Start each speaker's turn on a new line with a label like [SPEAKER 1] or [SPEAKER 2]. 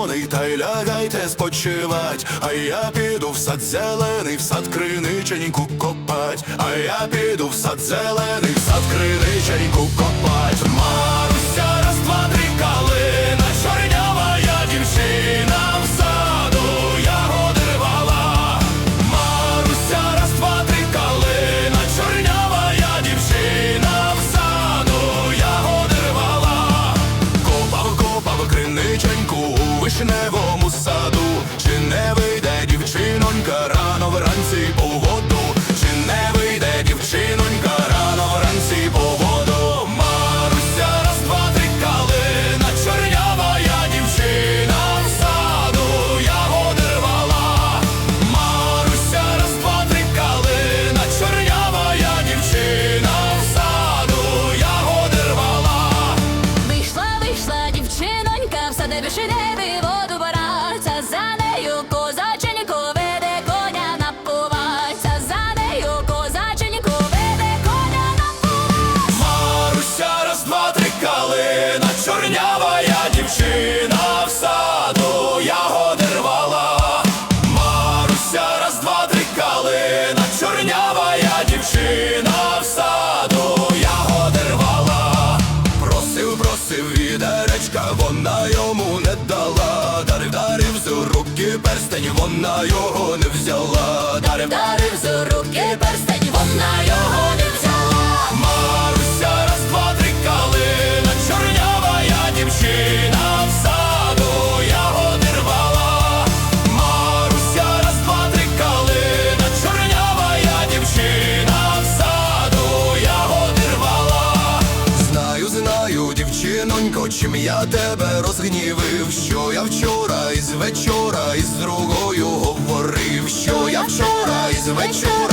[SPEAKER 1] червоний, та й лягайте спочивать, а я піду в сад зелений, в сад криниченьку копать, а я піду в сад зелений, в сад криниченьку копать. у. дівчина в саду ягоди рвала просив, просив відеречка, вона йому не дала, дарив, дарив з руки перстень, вона його не взяла, дарив, дарив з руки перстень, вона його не взяла. Чинонько, чим я тебе розгнівив, що я вчора із вечора із другою говорив, що я вчора із вечора.